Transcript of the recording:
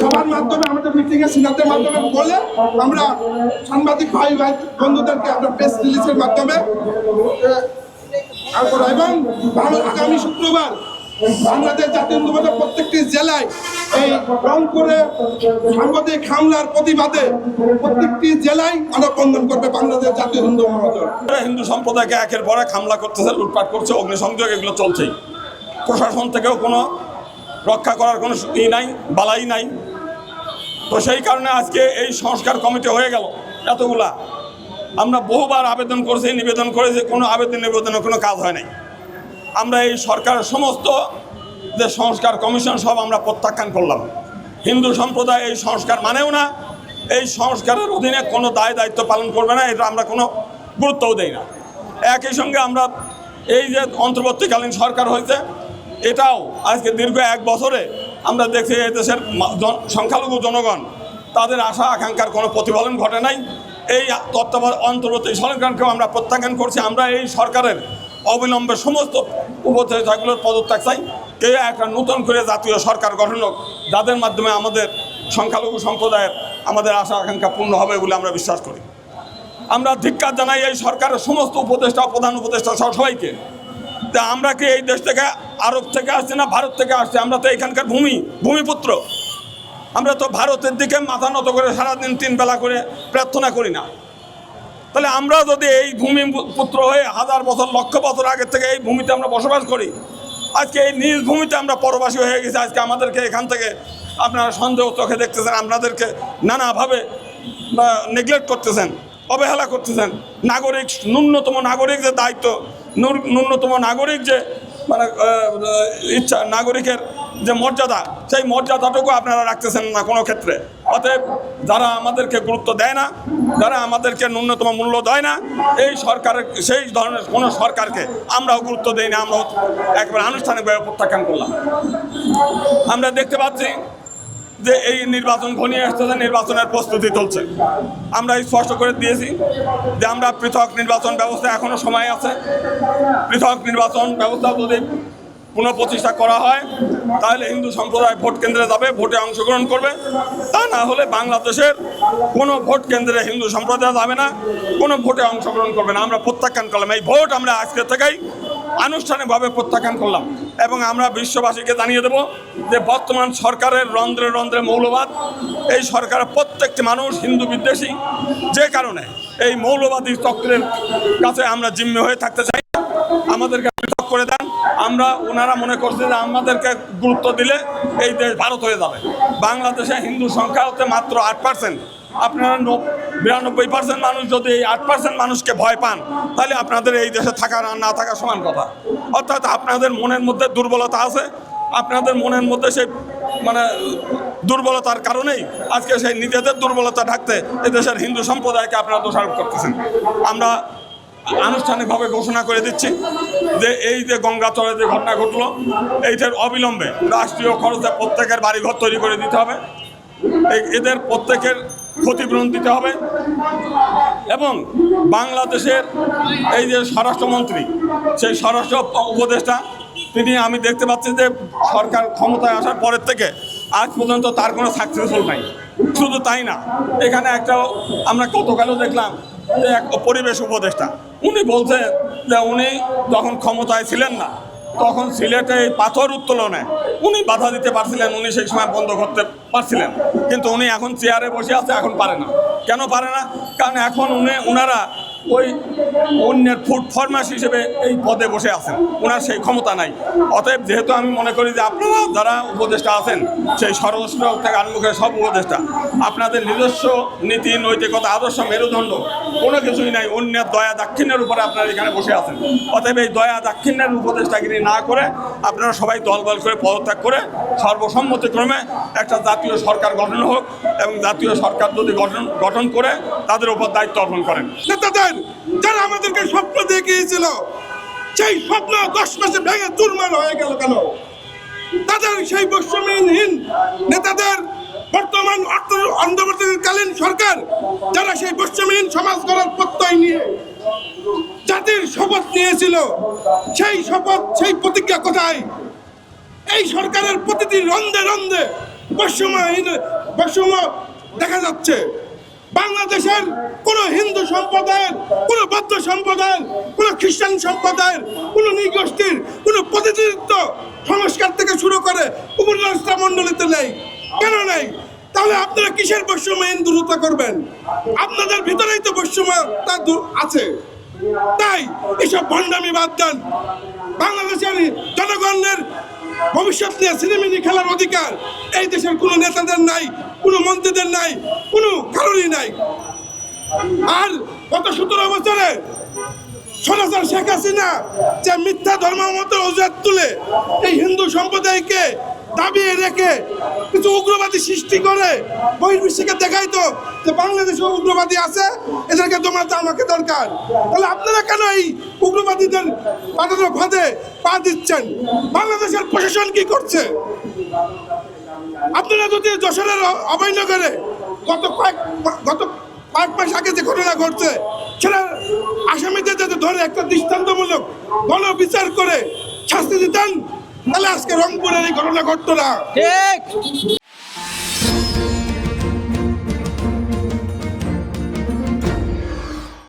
সবার মাধ্যমে আমাদের মিটিং এ সিনাতের মাধ্যমে বলে আমরা সাংবাদিক ভাই ভাই বন্ধুদেরকে আমরা প্রেস রিলিজের মাধ্যমে এবং আগামী শুক্রবার বাংলাদেশ জাতীয় হিন্দুবাদের প্রত্যেকটি জেলায় এই রংপুরে সাংবাদিক হামলার প্রতিবাদে প্রত্যেকটি জেলায় মানববন্ধন করবে বাংলাদেশ জাতীয় হিন্দু মহাজন হিন্দু সম্প্রদায়কে একের পর এক হামলা করতেছে, লুটপাট করছে, অগ্নিসংযোগ, এগুলো চলছেই। প্রশাসন থেকেও কোনো রক্ষা করার কোনো ই নাই, বালাই নাই। তো সেই কারণে আজকে এই সংস্কার কমিটি হয়ে গেল। এতগুলা। আমরা বহুবার আবেদন করেছি, নিবেদন করেছি, কোনো আবেদন নিবেদনের কোনো কাজ হয় নাই। আমরা এই সরকারের সমস্ত যে সংস্কার কমিশন সব আমরা প্রত্যাখ্যান করলাম। হিন্দু সম্প্রদায় এই সংস্কার মানেও না, এই সংস্কারের অধীনে কোনো দায় দায়িত্ব পালন করবে না, এটা আমরা কোনো গুরুত্বও দেই না। একই সঙ্গে আমরা এই যে অন্তর্বর্তীকালীন সরকার হয়েছে এটাও আজকে দীর্ঘ এক বছরে আমরা দেখছি এই দেশের সংখ্যালঘু জনগণ, তাদের আশা, আকাঙ্ক্ষার কোনো প্রতিফলন ঘটে নাই। এই তত্ত্বাবধান অন্তর্বর্তী সরকারকেও আমরা প্রত্যাখ্যান করছি। আমরা এই সরকারের অবিলম্বে সমস্ত উপদেষ্টাগুলোর পদত্যাগ চাই। কেউ একটা নতুন করে জাতীয় সরকার গঠন হোক, যাদের মাধ্যমে আমাদের সংখ্যালঘু সম্প্রদায়ের আমাদের আশা, আকাঙ্ক্ষা পূর্ণ হবে বলে আমরা বিশ্বাস করি। আমরা ধিক্কার জানাই এই সরকারের সমস্ত উপদেষ্টা, প্রধান উপদেষ্টা সহ সবাইকে। তা আমরা কি এই দেশ থেকে আরব থেকে আসছি না ভারত থেকে আসছি? আমরা তো এখানকার ভূমি, ভূমিপুত্র। আমরা তো ভারতের দিকে মাথা নত করে সারাদিন তিন বেলা করে প্রার্থনা করি না। তাহলে আমরা যদি এই ভূমি পুত্র হয়ে হাজার বছর, লক্ষ বছর আগের থেকে এই ভূমিতে আমরা বসবাস করি, আজকে এই নিজ ভূমিতে আমরা পরবাসী হয়ে গেছি, আজকে আমাদেরকে এখান থেকে আপনারা সন্দেহ চোখে দেখতেছেন, আপনাদেরকে নানাভাবে নেগলেক্ট করতেছেন, অবহেলা করতেছেন। নাগরিক, ন্যূনতম নাগরিক যে দায়িত্ব ন্যূনতম নাগরিক যে মানে ইচ্ছা, নাগরিকের যে মর্যাদা, সেই মর্যাদাটুকু আপনারা রাখতেছেন না কোনো ক্ষেত্রে। অতএব যারা আমাদেরকে গুরুত্ব দেয় না, যারা আমাদেরকে ন্যূনতম মূল্য দেয় না, এই সরকারের, সেই ধরনের কোনো সরকারকে আমরাও গুরুত্ব দেই না। আমরা একবার আনুষ্ঠানিকভাবে প্রত্যাখ্যান করলাম। আমরা দেখতে পাচ্ছি যে এই নির্বাচন ঘনিয়ে আসতেছে নির্বাচনের প্রস্তুতি চলছে। আমরা স্পষ্ট করে দিয়েছি যে আমরা পৃথক নির্বাচন ব্যবস্থা এখনও সময় আছে। পৃথক নির্বাচন ব্যবস্থা যদি পুনঃপ্রতিষ্ঠা করা হয়, তাহলে হিন্দু সম্প্রদায় ভোট কেন্দ্রে যাবে, ভোটে অংশগ্রহণ করবে। তা না হলে বাংলাদেশের কোনো ভোট কেন্দ্রে হিন্দু সম্প্রদায় যাবে না, কোনো ভোটে অংশগ্রহণ করবে না। আমরা প্রত্যাখ্যান করলাম। এই ভোট আমরা আজকে থেকেই আনুষ্ঠানিকভাবে প্রত্যাখ্যান করলাম। এবং আমরা বিশ্ববাসীকে জানিয়ে দেব যে বর্তমান সরকারের রন্ধ্রে রন্ধ্রে মৌলবাদ, এই সরকারের প্রত্যেকটি মানুষ, হিন্দু, বিদ্বেষী, যে কারণে এই মৌলবাদী চক্রের কাছে আমরা জিম্মে হয়ে থাকতে চাই। আমাদেরকে পৃথক করে দেন। আমরা ওনারা মনে করছে যে আমাদেরকে গুরুত্ব দিলে এই দেশ ভারত হয়ে যাবে। বাংলাদেশে হিন্দু সংখ্যা হচ্ছে মাত্র আট পার্সেন্ট আপনারা নব- বিরানব্বই পার্সেন্ট মানুষ যদি এই আট পার্সেন্ট মানুষকে ভয় পান, তাহলে আপনাদের এই দেশে থাকার আর না থাকা সমান কথা। অর্থাৎ আপনাদের মনের মধ্যে দুর্বলতা আছে, আপনাদের মনের মধ্যে সেই মানে দুর্বলতার কারণেই আজকে সেই নিজেদের দুর্বলতা ঢাকতে এদেশের হিন্দু সম্প্রদায়কে আপনারা দোষারোপ করতেছেন। আমরা আনুষ্ঠানিকভাবে ঘোষণা করে দিচ্ছি যে এই যে গঙ্গাচরে যে ঘটনা ঘটলো, এইটার অবিলম্বে রাষ্ট্রীয় খরচে প্রত্যেকের বাড়িঘর তৈরি করে দিতে হবে। এদের প্রত্যেকের ক্ষতিপূরণ দিতে হবে এবং বাংলাদেশের এই যে স্বরাষ্ট্রমন্ত্রী, সেই স্বরাষ্ট্র উপদেষ্টা, তিনি আমি দেখতে পাচ্ছি যে সরকার ক্ষমতায় আসার পরের থেকে আজ পর্যন্ত তার কোনো সাকসেসফুল নাই। শুধু তাই না, এখানে একটা আমরা গতকালও দেখলাম যে এক পরিবেশ উপদেষ্টা, উনি বলছেন যে উনি যখন ক্ষমতায় ছিলেন না তখন সিলেটে এই পাথর উত্তোলনে উনি বাধা দিতে পারছিলেন, উনি সেই সময় বন্ধ করতে পারছিলেন। কিন্তু উনি এখন চেয়ারে বসে আছে, এখন পারে না। কেন পারে না? কারণ এখন উনি ওনারা ওই অন্যের ফুড ফরমাস হিসেবে এই পদে বসে আছেন। ওনার সেই ক্ষমতা নাই। অতএব যেহেতু আমি মনে করি যে আপনারা যারা উপদেষ্টা আছেন, সেই স্বরাষ্ট্র থেকে করে সব উপদেষ্টা, আপনাদের নিজস্ব নীতি, নৈতিকতা, আদর্শ, মেরুদণ্ড, কোনো কিছুই নাই। অন্যের দয়া দাক্ষিণ্যের উপরে আপনারা এখানে বসে আছেন। অতএব এই দয়া দাক্ষিণ্যের উপদেষ্টাগিরি না করে আপনারা সবাই দলবল করে পদত্যাগ করে সর্বসম্মতিক্রমে একটা জাতীয় সরকার গঠন হোক এবং জাতীয় সরকার যদি গঠন গঠন করে তাদের উপর দায়িত্ব অর্পণ করেন। যারা আমাদেরকে স্বপ্ন দেখিয়েছিল, সেই স্বপ্ন দশ মাসে ভেঙে চুরমার হয়ে গেল কেন? তাদের সেই বৈষম্যহীন নেতাদের বর্তমান অর্থ অন্তর্বর্তীকালীন সরকার, যারা সেই বৈষম্যহীন সমাজ গড়ার প্রত্যয় নিয়ে জাতির শপথ নিয়েছিল, সেই শপথ, সেই প্রতিজ্ঞা কোথায়? এই সরকারের প্রতিটি রন্ধে রন্ধে বৈষম্যহীন বৈষম্য দেখা যাচ্ছে। বাংলাদেশের কোন হিন্দু সম্প্রদায়ের, কোন বৌদ্ধ সম্প্রদায়ের, কোন খ্রিস্টান সম্প্রদায়ের, কোন নৃগোষ্ঠীর, কোন প্রতিনিধিত্ব সংস্কার থেকে শুরু করে উপদেষ্টা মণ্ডলীতে নেই। কেন নেই? তাহলে আপনারা কিসের বৈষম্য হিন্দু করবেন? আপনাদের ভিতরেই তো বৈষম্যতা দূর- আছে। তাই এসব ভণ্ডামি বাদ দেন। বাংলাদেশের জনগণের ভবিষ্যৎ নিয়ে সিনেমিনি খেলার অধিকার এই দেশের কোনো নেতাদের নাই, কোনো মন্ত্রীদের নাই, কোনো কারণই নাই। আর গত সতেরো বছরে সরাসরি শেখ হাসিনা যে মিথ্যা ধর্মমতের অজুহাত তুলে এই হিন্দু সম্প্রদায়কে দাবিয়ে রেখে কিছু উগ্রবাদী সৃষ্টি করে, বহির্বিশ্বকে দেখাইতো যে বাংলাদেশে উগ্রবাদী আছে, এদেরকে দমাতে আমাকে দরকার। তাহলে আপনারা কেন এই উগ্রবাদীদের বাধানো ফাঁদে পা দিচ্ছেন? বাংলাদেশের প্রশাসন কি করছে? আপনারা যদি যশোরের অভয়নগরে গত কয়েক গত কয়েক মাস আগে যে ঘটনা ঘটছে, সেটা আসামিদের যাতে ধরে একটা দৃষ্টান্তমূলক গণ বিচার করে শাস্তি দিতেন তাহলে আজকে রংপুরের এই ঘটনা ঘটতো না। ঠিক।